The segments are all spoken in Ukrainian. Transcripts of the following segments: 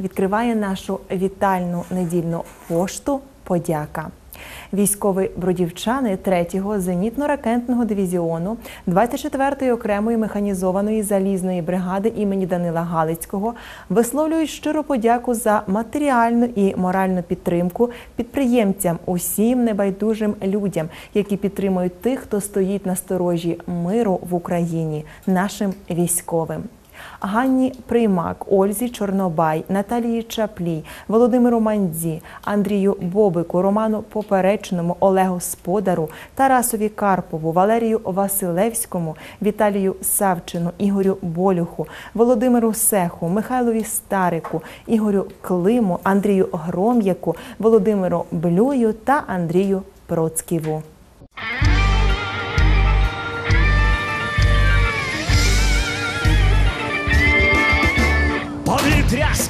відкриває нашу вітальну недільну пошту Подяка. Військові бродівчани 3-го зенітно-ракетного дивізіону 24-ї окремої механізованої залізної бригади імені Данила Галицького висловлюють щиру подяку за матеріальну і моральну підтримку підприємцям, усім небайдужим людям, які підтримують тих, хто стоїть на сторожі миру в Україні, нашим військовим. Ганні Приймак, Ользі Чорнобай, Наталії Чаплій, Володимиру Мандзі, Андрію Бобику, Роману Поперечному, Олегу Сподару, Тарасові Карпову, Валерію Василевському, Віталію Савчину, Ігорю Болюху, Володимиру Сеху, Михайлові Старику, Ігорю Климу, Андрію Гром'яку, Володимиру Блюю та Андрію Процьківу.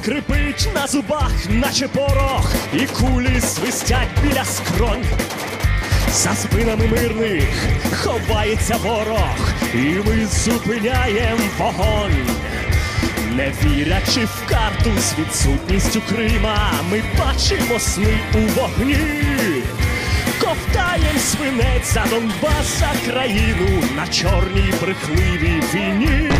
Скрипить на зубах, наче порох, і кулі свистять біля скронь. За спинами мирних ховається ворог, і ми зупиняєм вогонь. Не вірячи в карту з відсутністю Крима, ми бачимо сни у вогні. Ковтаєм свинець за Донбас, за країну на чорній брехливій війні.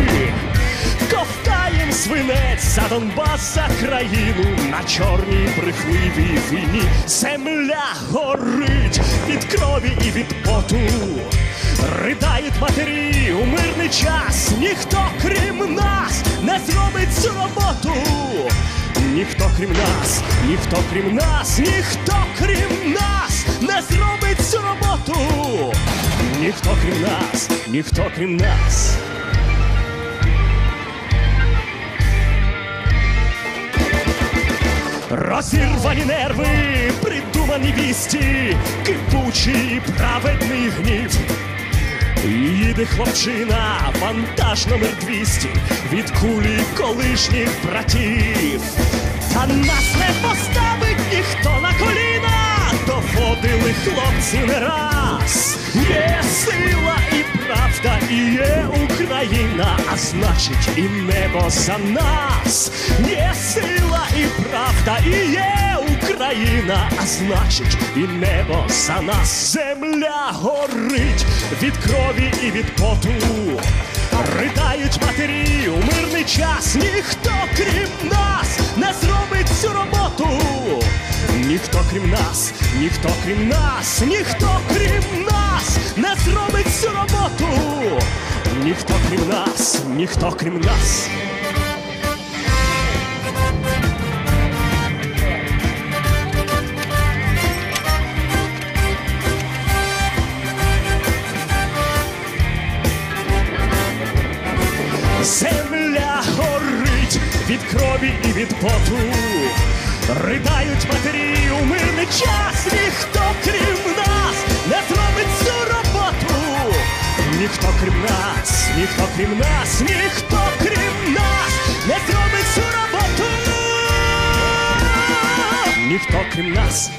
Свинець за Донбас, за країну на чорній брехливій війні. Земля горить від крові і від поту. Ридають матері у мирний час. Ніхто крім нас не зробить цю роботу. Ніхто крім нас, ніхто крім нас, ніхто крім нас не зробить цю роботу. Ніхто крім нас, ніхто крім нас. Розірвані нерви, придумані вісті, кипучий праведний гнів. Їде хлопчина, вантаж номер 200 від кулі колишніх братів. Та нас не поставить ніхто на коліна, доводили хлопці не раз. Україна, а значить і небо за нас. Є сила і правда, і є Україна, а значить і небо за нас. Земля горить від крові і від поту. Ридають матері у мирний час, ніхто крім нас не зробить цю роботу. Ніхто крім нас, ніхто крім нас, ніхто крім нас не зробить цю роботу. Ніхто крім нас, ніхто крім нас. Земля горить від крові і від поту. Ридають матері у мирний час, ніхто крім нас крім нас, ніхто крім нас не зробить цю роботу. Ніхто крім нас.